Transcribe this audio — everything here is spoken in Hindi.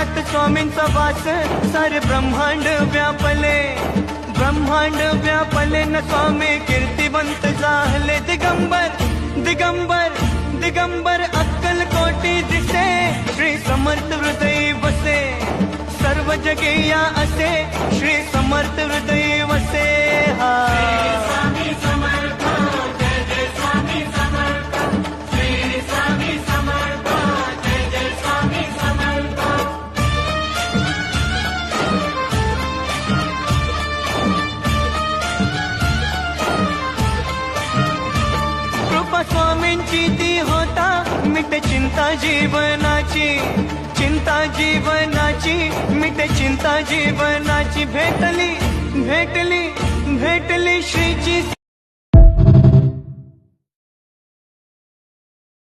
हृदयात स्वामींचा वास सारे ब्रह्मांड व्यापले। ब्रह्मांड व्यापले न स्वामी, कीर्तिवंत जाहले दिगंबर दिगंबर दिगंबर अक्कल कोटी दिसे श्री समर्थ हृदय बसे सर्व जगे या असे, श्री समर्थ हृदय स्वामींची ती होता. मिट चिंता जीवनाची चिंता जीवनाची मिट चिंता जीवनाची भेटली भेटली भेटली श्रीची